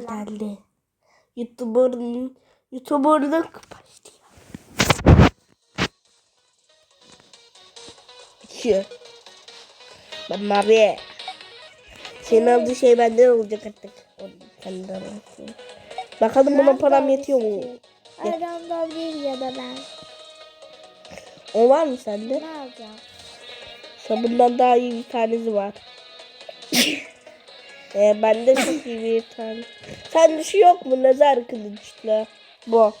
Geldi. YouTuber'ın YouTuber'lık başlıyor. İki. Ben mavi. Senin aldığın şey benden olacak artık. Kendi alırsın. Bakalım buna param yetiyor mu? Aramda bir ya da ben. O var mı sende? Ne alacağım? Sabundan daha iyi bir tanesi var. ee, bende çok iyi bir tane. Sende şu yok mu? Nazar kılıçlı. Bu.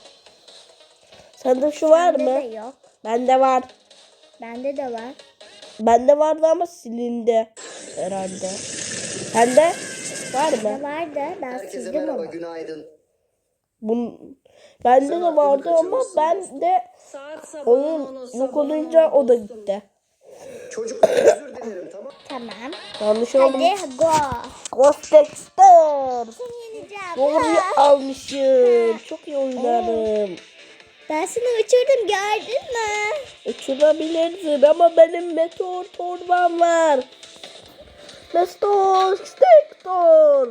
Sende şu var Bende mı? de yok. Bende var. Bende de var. Bende vardı ama silindi. Herhalde. Sende var Ne mı? vardı? Ben Herkese sildim merhaba, onu. günaydın. Bun... Bende de vardı ama ben de Saat onun yok olunca o da gitti. Çocuklar özür dilerim tamam. Tamam. Yanlış olmuş. Hadi go. Ghost Dexter. Seni yeneceğim. Doğruyu Ha. almışım. Çok iyi oynarım. Ben seni uçurdum gördün mü? Uçurabilirsin ama benim meteor torbam var. Meteor Stektor.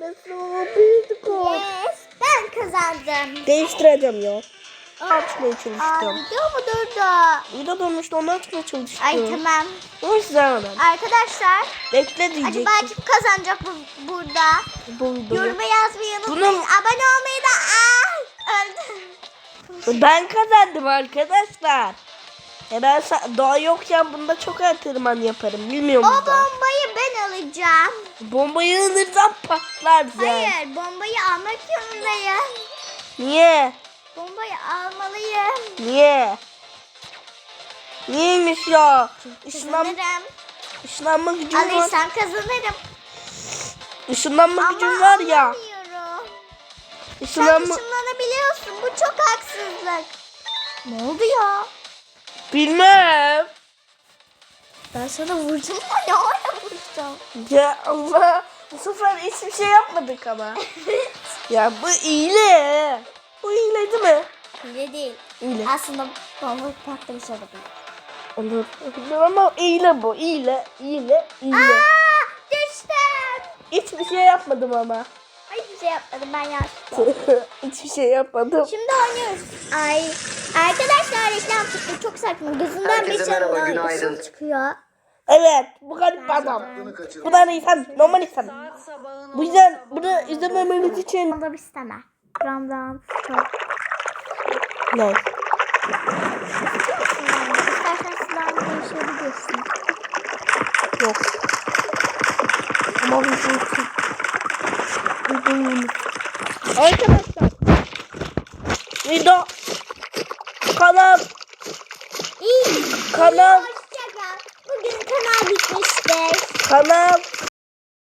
Meteor Bitcoin. Yes. Ben kazandım. Değiştireceğim ya. Açmaya Aa, çalıştım. video mu durdu? Vida dönmüştü onu açmaya çalıştım. Ay tamam. O yüzden Arkadaşlar Bekle diyecektim. acaba kim kazanacak bu, burada? Bu videoyu. Yoruma yazmayı unutmayın. Bunun- Abone olmayı da Aa, öldüm. Ben kazandım arkadaşlar. E ben sa- daha yokken bunda çok antrenman yaparım. Bilmiyorum O bombayı ben alacağım. Bombayı alırsam patlar sen. Hayır bombayı almak zorundayım. Niye? Bombayı almalıyım. Niye? Niyeymiş ya? Işınlan, Kazanırım. ışınlanma gücüm var. Alırsam kazanırım. Işınlanma Ama gücüm var ya. alamıyorum. Sen Işınlanma... ışınlanabiliyorsun. Bu çok haksızlık. Ne oldu ya? Bilmem. Ben sana vurdum mu? Ne ara vurdum? Ya Allah. Bu sefer hiçbir şey yapmadık ama. ya bu iyile. Bu değil mi? Hile değil. İyile. Aslında bomba patlamış olabilir. Olur. Ama iyile bu. İyile. İyile. İyile. Aa, düştüm. Hiçbir şey yapmadım ama. Hiçbir şey yapmadım ben yaptım. Hiçbir şey yapmadım. Şimdi oynuyoruz. Ay arkadaşlar reklam çıktı çok saçma. Gözünden Herkese bir merhaba, tane günaydın. ışık çıkıyor. Evet. Bu garip bir adam. Bu da insan. Normal insan. Bu yüzden bunu izlememeniz için... Onda bir isteme. Ram ram çok. Ne? İstersen silahını değiştirebilirsin. Yok. Ama bir şey için. Arkadaşlar. Video. Kanal. İyi. Kanal. Bugün kanal bitmiştir. Kanal.